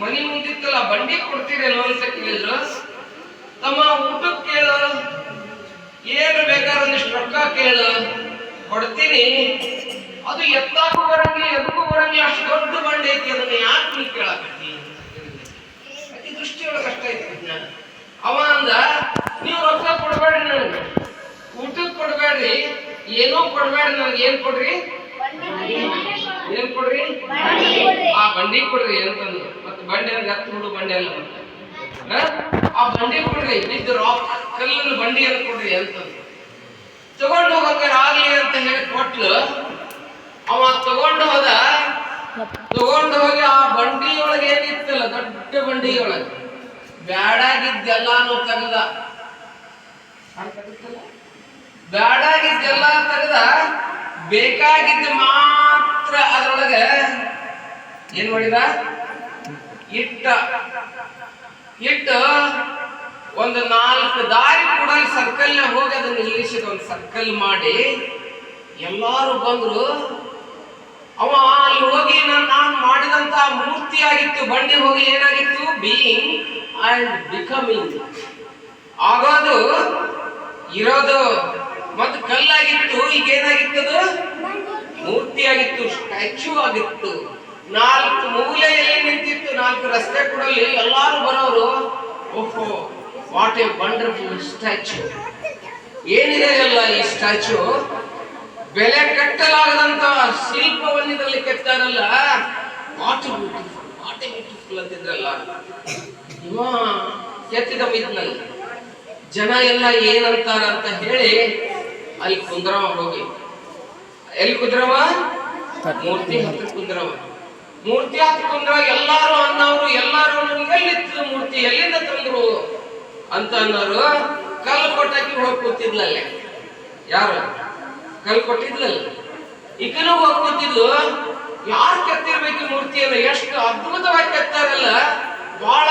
ಮನಿ ಮುಂದಿತ್ತಲ್ಲ ಬಂಡಿ ಕೊಡ್ತೀರೇನೋ ಅಂತ ಕೇಳಿದ್ರು. ತಮ್ಮ ಊಟಕ್ಕೆ ಕೇಳು. ಏನು ಬೇಕಾದ್ರೆ ಒಂದಿಷ್ಟು ರೊಕ್ಕ ಕೇಳ. ಕೊಡ್ತೀನಿ. ಅದು ಎತ್ತಾಕು ಬರಂಗಿಲ್ಲ ಎದಕ್ಕೂ ಬರಂಗಿಲ್ಲ ಅಷ್ಟು ದೊಡ್ಡ ಬಂಡಿ ಐತಿ ಅದನ್ನ ಯಾಕೆ ನೀವು ಕೇಳಕತ್ತಿ? ಅತಿ ದೃಷ್ಟಿಯೊಳಗೆ ಅಷ್ಟ ಐತಿ ಅವ ಅಂದ ನೀವು ರೊಕ್ಕ ಕೊಡಬೇಡ್ರಿ ನನಗೆ. ಊಟಕ್ಕೆ ಕೊಡಬೇಡ್ರಿ. ಏನೋ ಕೊಡಬೇಡ್ರಿ ನನಗೆ. ಏನ್ ಕೊಡ್ರಿ? ಏನ್ ಕೊಡ್ರಿ? ಆ ಬಂಡಿ ಕೊಡ್ರಿ ಅಂತಂದು ಮತ್ತೆ ಬಂಡಿ ಅಂದ್ರೆ ಹತ್ತು ಹುಡು ಬಂಡೆ ಅಲ್ಲ ಆ ಬಂಡಿ ಕೊಡ್ರಿ ಬಿದ್ದು ರಾಕ್ ಕಲ್ಲಿನ ಬಂಡಿಯನ್ನು ಕೊಡ್ರಿ ಅಂತಂದು ತಗೊಂಡು ಹೋಗಂಗಾರ ಆಗ್ಲಿ ಅಂತ ಹೇಳಿ ಕೊಟ್ಲು. ಅವ ತಗೊಂಡು ಹೋದ. ತಗೊಂಡು ಹೋಗಿ ಆ ಬಂಡಿಯೊಳಗೆ ಏನಿತ್ತಲ್ಲ, ದೊಡ್ಡ ಬಂಡಿಯೊಳಗೆ. ಬ್ಯಾಡಾಗಿದ್ದೆಲ್ಲಾನು ತೆಗ್ದ. ಬ್ಯಾಡಾಗಿದ್ದೆಲ್ಲ ತೆಗ್ದ. ಬೇಕಾಗಿದ್ದ ಮಾತ್ರ ಅದ್ರೊಳಗೆ. ಏನ್ ಮಾಡಿದ? ಇಟ್ಟ, ಇಟ್ಟು ಒಂದು ನಾಲ್ಕು ದಾರಿ ಕೂಡ ಸರ್ಕಲ್ ಹೋಗಿ ಅದನ್ನ ನಿಲ್ಲಿಸಿದ ಒಂದು ಸರ್ಕಲ್ ಮಾಡಿ ಎಲ್ಲಾರು ಬಂದ್ರು, ಅವ ಅಲ್ಲಿ ಹೋಗಿ ನಾನು ಮಾಡಿದಂತ ಮೂರ್ತಿ ಆಗಿತ್ತು, ಬಂಡಿ ಹೋಗಿ ಏನಾಗಿತ್ತು? ಬೀಯಿಂಗ್ ಅಂಡ್ ಬಿಕಮಿಂಗ್ ಆಗೋದು, ಇರೋದು, ಮತ್ತು ಕಲ್ಲಾಗಿತ್ತು ಈಗ ಏನಾಗಿತ್ತು ಮೂರ್ತಿ ಆಗಿತ್ತು ಸ್ಟ್ಯಾಚ್ಯೂ ಆಗಿತ್ತು. ನಾಲ್ಕು ಮೂಲೆಯಲ್ಲಿ ನಿಂತಿತ್ತು, ನಾಲ್ಕು ರಸ್ತೆ ಕೂಡಲ್ಲಿ ಎಲ್ಲಾರು ಬರೋರು, ಓಹೋ ವಾಟ್ ಎ ವಂಡರ್ಫುಲ್ ಸ್ಟ್ಯಾಚ್ಯೂ ಏನಿದೆ ಅಲ್ಲ ಈ ಸ್ಟ್ಯಾಚ್ಯೂ ಬೆಲೆ ಕಟ್ಟಲಾಗದಂತ ಶಿಲ್ಪವನ್ನು ಇದರಲ್ಲಿ ಕೆತ್ತಾರಲ್ಲ? ವಾಟ್ ಬ್ಯೂಟಿಫುಲ್ ವಾಟ್ ಬ್ಯೂಟಿಫುಲ್ ಅಂತಿದ್ರಲ್ಲ ಇವ ಕೆತ್ತಿದ ಇದ್ನಲ್ಲ. ಜನ ಎಲ್ಲ ಏನಂತಾರ ಅಂತ ಹೇಳಿ ಅಲ್ಲಿ ಕುಂದ್ರವ ಹೋಗಿ. ಎಲ್ಲಿ ಕುಂದ್ರವ? ಮೂರ್ತಿ ಹತ್ರ ಕುಂದ್ರವ. ಮೂರ್ತಿ ಆತಕ್ಕಂದ್ರೆ ಎಲ್ಲರೂ ಅನ್ನೋರು ಎಲ್ಲಾರು ಎಲ್ಲಿತ್ತು ಮೂರ್ತಿ? ಎಲ್ಲಿಂದ ತಂದ್ರು? ಅಂತ ಅನ್ನೋರು ಕಲ್ಲು ಕೊಟ್ಟಾಕಿ ಹೋಗಿ ಕೂತಿದ್ಲಲ್ಲ. ಯಾರು? ಕಲ್ಲು ಕೊಟ್ಟಿದ್ಲಲ್ಲ ಈಗನೂ ಹೋಗಿ ಕೂತಿದ್ಲು ಯಾರು ಕೆತ್ತಿರ್ಬೇಕು ಮೂರ್ತಿಯನ್ನು? ಎಷ್ಟು ಅದ್ಭುತವಾಗಿ ಕೆತ್ತಾರಲ್ಲ. ಬಹಳ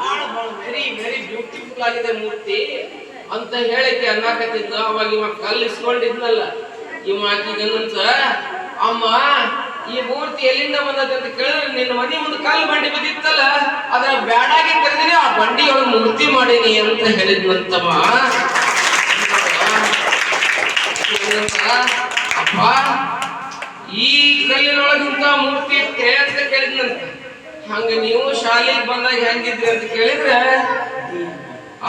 ಬಹಳ ಬಹಳ ವೆರಿ ವೆರಿ ಬ್ಯೂಟಿಫುಲ್ ಆಗಿದೆ ಮೂರ್ತಿ ಅಂತ ಹೇಳಿಕೆ ಅನ್ನಕತ್ತಿದ್ದ ಅವಾಗ ಇವಾಗ ಕಲ್ಲು ಇಸ್ಕೊಂಡಿದ್ನಲ್ಲ ಇವ ಅಮ್ಮ ಈ ಮೂರ್ತಿ ಎಲ್ಲಿಂದ ಬಂದದ ಅಂತ ಕೇಳಿದ್ರೆ ನಿನ್ನ ಮನೆ ಮುಂದೆ ಕಾಲು ಬಂಡಿ ಬಿದ್ದಿತ್ತಲ್ಲ ಅದರ ಬ್ಯಾಡಾಗಿ ಕರೆದಿನಿ, ಆ ಬಂಡಿಯೊಳಗೆ ಮೂರ್ತಿ ಮಾಡೀನಿ ಅಂತ ಹೇಳಿದ್ವಂತಮ್ಮ? ಅಪ್ಪ, ಈ ಕಲ್ಲಿನೊಳಗಿಂತ ಮೂರ್ತಿ ಇತ್ತೆ ಅಂತ ಕೇಳಿದ್ನಂತ ಹಂಗ ನೀವು ಶಾಲೆಗೆ ಬಂದಾಗ ಹೆಂಗಿದ್ರಿ ಅಂತ ಕೇಳಿದ್ರೆ,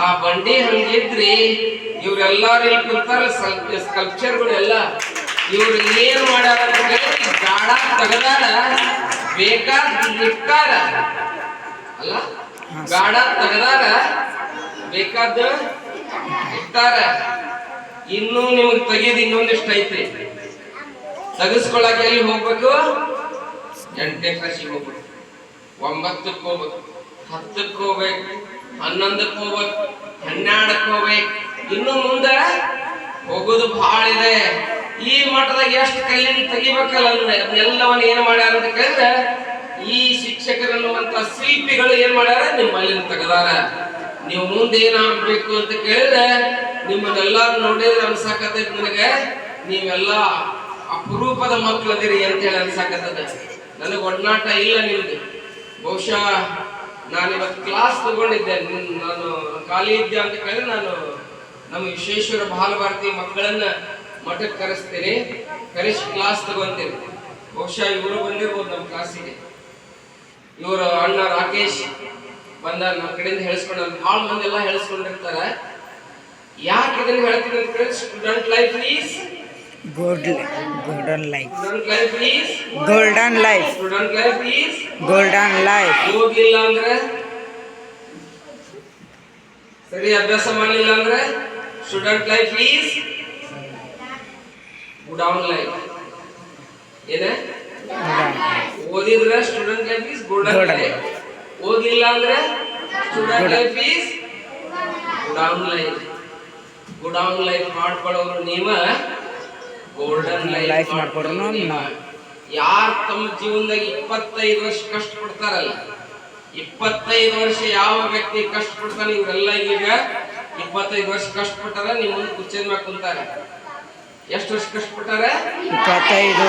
ಆ ಬಂಡಿ ಹಂಗಿದ್ರಿ, ಇವ್ರೆಲ್ಲಾರು ಇಲ್ಲಿ ಕುಂತಾರ ಸ್ಕಲ್ಪ್ಚರ್ಗಳು ಎಲ್ಲ ಇವ್ರು ಏನ್ ಮಾಡ್ಯಾರ ಅಂತ ಬೇಕಾದ್ರ ಬೇಕಾದ ಅಲ್ಲ? ಗಾಡ ತೆಗದಾರ, ಬೇಕಾದ ಇಟ್ಟಾರ. ಇನ್ನೂ ನಿಮಗೆ ತೆಗಿಯದ ಇನ್ನೊಂದಿಷ್ಟು ಐತ್ರಿ ತಗಸ್ಕೊಳಕ್ ಎಲ್ಲಿ ಹೋಗ್ಬೇಕು? ಎಂಟನೇ ಕ್ಲಾಸಿಗೆ ಹೋಗ್ಬೇಕು. ಒಂಬತ್ತಕ್ಕೆ ಹೋಗ್ಬೇಕು. ಹತ್ತಕ್ಕೆ ಹೋಗ್ಬೇಕು. ಹನ್ನೊಂದಕ್ಕೆ ಹೋಗ್ಬೇಕು. ಹನ್ನೆರಡಕ್ಕೆ ಹೋಗ್ಬೇಕು. ಇನ್ನು ಮುಂದೆ ಹೋಗೋದು ಬಹಳ ಇದೆ. ಈ ಮಠದಾಗ ಎಷ್ಟು ಕಲ್ಲಿನ ತೆಗಿಬೇಕಲ್ಲ ಅಂದ್ರೆ ಅದನ್ನೆಲ್ಲವನ್ನ ಏನ್ ಮಾಡ್ಯಾರ ಅಂತ ಕೇಳಿದ್ರೆ, ಈ ಶಿಕ್ಷಕರನ್ನುವಂತ ಶಿಲ್ಪಿಗಳು ಏನ್ ಮಾಡ್ಯಾರ? ನಿಮ್ಮಲ್ಲಿ ತೆಗದಾರ. ನೀವು ಮುಂದೆ ಏನಾಗ್ಬೇಕು ಅಂತ ಕೇಳಿದ್ರೆ, ನಿಮ್ಮನ್ನೆಲ್ಲಾರು ನೋಡಿದ್ರೆ ಅನ್ಸಾಕತ್ತೈತಿ ನನಗೆ. ನೀವೆಲ್ಲ ಅಪರೂಪದ ಮಕ್ಕಳದಿರಿ ಅಂತ ಹೇಳಿ ಅನ್ಸಾಕತ್ತದ ನನಗೆ ಒಡನಾಟ ಇಲ್ಲ ನಿಮ್ದು. ಬಹುಶಃ ನಾನು ಇವತ್ತು ಕ್ಲಾಸ್ ತಗೊಂಡಿದ್ದೆ ನಾನು ಖಾಲಿ ಇದ್ದೆ ಅಂತ ಕೇಳಿದ್ರೆ ನಾನು ನಮ್ಮ ವಿಶ್ವೇಶ್ವರ ಬಾಲಭಾರತಿ ಮಕ್ಕಳನ್ನ ಮಠಕ್ಕೆ ಕರೆಸ್ತೇನೆ. ಕರೆಸಿ ಕ್ಲಾಸ್ ತಗೊಂತೇನೆ. ಬಹುಶಃ ಇವರು ಬಂದಿರ್ಬೋದು ನಮ್ಮ ಕ್ಲಾಸಿಗೆ ಇವರು ಅಣ್ಣ ರಾಕೇಶ್ ಬಂದ ನಮ್ಮ ಕಡೆಯಿಂದ ಹೇಳಿಸ್ಕೊಂಡು ಭಾಳ ಮಂದಿ ಎಲ್ಲ ಹೇಳಿಸ್ಕೊಂಡಿರ್ತಾರೆ. ಯಾಕೆ ಇದನ್ನ ಹೇಳ್ತೀನಿ ಅಂತ ಕೇಳಿ student life is golden life golden life student life is golden life ಓದಿಲ್ಲ ಅಂದ್ರೆ? ಸರಿ ಅಭ್ಯಾಸ ಮಾಡಲಿಲ್ಲ ಅಂದ್ರೆ? Student life is down life ಏನೇ? ಓದಿದ್ರೆ student life is golden. Life ಓದಿಲ್ಲ ಅಂದ್ರೆ student life is down life godown life ಮಾಡ್ಕೊಳ್ಳೋರು ನೀವ ಗೋಲ್ಡನ್ ಲೈಫ್ ಯಾರ್ ಮಾಡ್ಕೊಳ್ಳೋರು ನೀವ. ಯಾರು ತಮ್ಮ ಜೀವನದಾಗ ಇಪ್ಪತ್ತೈದು ವರ್ಷ ಕಷ್ಟ ಪಡ್ತಾರಲ್ಲ ಇಪ್ಪತ್ತೈದು ವರ್ಷ ಯಾವ ವ್ಯಕ್ತಿ ಕಷ್ಟ ಪಡ್ತಾನೆ ಇವರೆಲ್ಲ ಈಗ ಇಪ್ಪತ್ತೈದು ವರ್ಷ ಕಷ್ಟಪಟ್ಟಾರ ನಿಮ್ಮ ಮುಂದೆ ಕುರ್ಚಿದ ಮ್ಯಾಗ ಕುಂತಾರ. ಎಷ್ಟು ವರ್ಷ ಕಷ್ಟಪಟ್ಟಾರ ಇಪ್ಪತ್ತೈದು.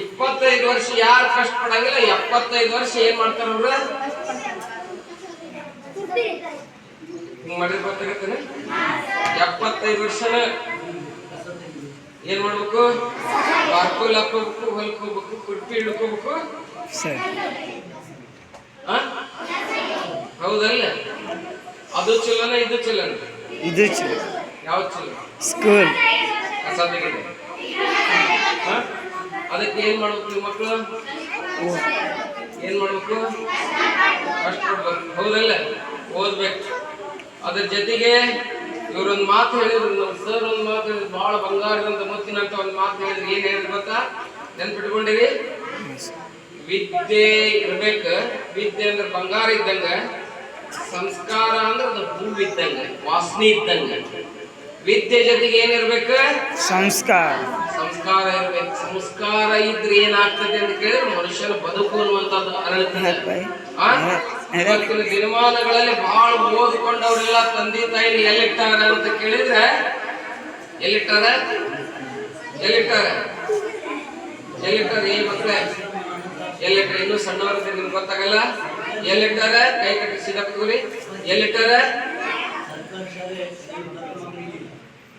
ಇಪ್ಪತ್ತೈದು ವರ್ಷ ಯಾರು ಕಷ್ಟಪಡಂಗಿಲ್ಲ ಎಪ್ಪತ್ತೈದು ವರ್ಷ ಏನ್ ಮಾಡ್ತಾರ ಅವ್ರ? ಮಾಡಿದ್ರೆ ಗೊತ್ತಾಗತ್ತೇನೆ? ಎಪ್ಪತ್ತೈದು ವರ್ಷನ ಏನ್ ಮಾಡ್ಬೇಕು? ಬಾರ್ಕೋಲ್ ಹಾಕೋಬೇಕು ಹೊಲ್ಕೋಬೇಕು ಕುಟ್ಟಿ ಹಿಡ್ಕೋಬೇಕು? ಹೌದಲ್ಲ? ಅದು ಚಲೋನ ಇದು ಚಲೋನ? ಇದು ಚಲೋ. ಯಾವ್ದು ಚಲೋ? ಸ್ಕೂಲ್. ಆ? ಅದಕ್ಕೆ ಏನ್ ಮಾಡ್ಬೇಕು ನೀವು ಮಕ್ಕಳು ಏನ್ ಮಾಡ್ಬೇಕು? ಕಷ್ಟಪಡ್ಬೇಕು ಹೌದಲ್ಲ? ಓದ್ಬೇಕು. ಅದ್ರ ಜೊತೆಗೆ ಇವ್ರೊಂದ್ ಮಾತು ಹೇಳಿದ್ರು. ಸರ್ ಒಂದ್ ಮಾತು ಹೇಳಿದ್ರು. ಬಹಳ ಬಂಗಾರದಂತ ಮುತ್ತಿನಂತ ಒಂದ್ ಮಾತು ಹೇಳಿದ್ರು. ಏನ್ ಹೇಳಿದ್ರು ಗೊತ್ತಾ? ನೆನ್ಪಿಟ್ಕೊಂಡಿರಿ? ವಿದ್ಯೆ ಇರ್ಬೇಕು. ವಿದ್ಯೆ ಅಂದ್ರೆ ಬಂಗಾರ ಇದ್ದಂಗ, ಸಂಸ್ಕಾರ ಅಂದ್ರೆ ಅದು ಹೂವು ಇದ್ದಂಗ ವಾಸನೆ ಇದ್ದಂಗ. ವಿದ್ಯೆ ಜೊತೆಗೆ ಏನಿರ್ಬೇಕು? ಸಂಸ್ಕಾರ. ಸಂಸ್ಕಾರ ಇರ್ಬೇಕು. ಸಂಸ್ಕಾರ ಇದ್ರೆ ಏನಾಗ್ತದೆ ಅಂತ ಕೇಳಿದ್ರೆ ಮನುಷ್ಯನ ಬದುಕು ಅನ್ನುವಂಥದ್ದು ಅರಳುತ್ತದೆ ಆ? ಇವತ್ತಿನ ದಿನಮಾನಗಳಲ್ಲಿ ಬಹಳ ಓದಿಕೊಂಡವರೆಲ್ಲ ತಂದೆ ತಾಯಿ ಎಲ್ಲಿಟ್ಟಾರ ಅಂತ ಕೇಳಿದ್ರೆ ಎಲ್ಲಿಟ್ಟಾರ? ಎಲ್ಲಿಟ್ಟಾರ? ಎಲ್ಲಿಟ್ಟಾರ ಏನ್ ಮಕ್ಕಳೇ? ಎಲ್ಲಿಟ್ಟಾರ? ಇನ್ನೂ ಸಣ್ಣವರ ನಿಮ್ಗೆ ಗೊತ್ತಾಗಲ್ಲ. ಎಲ್ಲಿಟ್ಟಾರ? ಕೈ ಕಟ್ಟಿ ಎಲ್ಲಿಟ್ಟಾರ?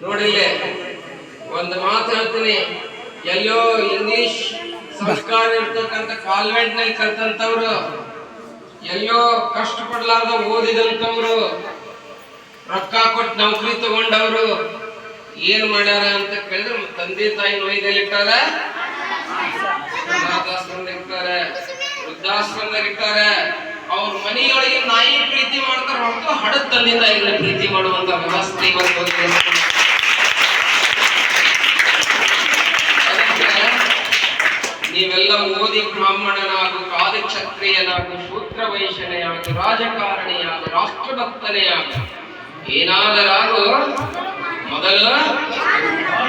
ನೋಡಿಲ್ಲೇ ಒಂದು ಮಾತು ಹೇಳ್ತೀನಿ. ಎಲ್ಲೋ ಇಂಗ್ಲಿಷ್ ಸಂಸ್ಕಾರ ಇರ್ತಕ್ಕಂಥ ಕಾನ್ವೆಂಟ್ನಲ್ಲಿ ಕಲ್ತಂತವ್ರು ಎಲ್ಲೋ ಕಷ್ಟ ಪಡ್ಲಾರ್ದ ಓದಿದಂತವ್ರು ರೊಕ್ಕ ಕೊಟ್ಟು ನೌಕರಿ ತಗೊಂಡವ್ರು ಏನ್ ಮಾಡ್ಯಾರ ಅಂತ ಕೇಳಿದ್ರೆ ತಂದೆ ತಾಯಿ ನೋಯ್ದಲ್ಲಿಟ್ಟಾರ ಇರ್ತಾರೆ, ವೃದ್ಧಾಶ್ರಮದಲ್ಲಿ ವೃದ್ಧಾಶ್ರಮದಾಗ ಇರ್ತಾರ. ಅವ್ರ ಮನೆಯೊಳಗೆ ನಾಯಿ ಪ್ರೀತಿ ಮಾಡ್ತಾರ ಹೊರತು ಹಡದ ತಂದಿಂದ ಇಲ್ಲ ಪ್ರೀತಿ ಮಾಡುವಂತ ವ್ಯವಸ್ಥೆ ಇವತ್ತು ಬಂದಿದೆ. ಅದಕ್ಕೆ ನೀವೆಲ್ಲ ಮೋದಿ ಬ್ರಾಹ್ಮಣನಾಗು ಕಾಲಕ್ಷತ್ರಿಯನಾಗು ಶೂತ್ರ ವೈಶ್ಯನೆಯಾಗು ರಾಜಕಾರಣಿಯಾಗು ರಾಷ್ಟ್ರಭಕ್ತನೆಯಾಗು ಏನಾದರಾಗು ಮೊದಲು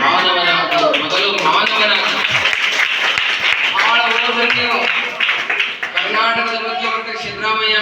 ಮಾನವನಾಗು ಮೊದಲು ಮಾನವನಾಗು. ಬಹಳ ಕರ್ನಾಟಕದ ಮುಖ್ಯಮಂತ್ರಿ ಸಿದ್ದರಾಮಯ್ಯ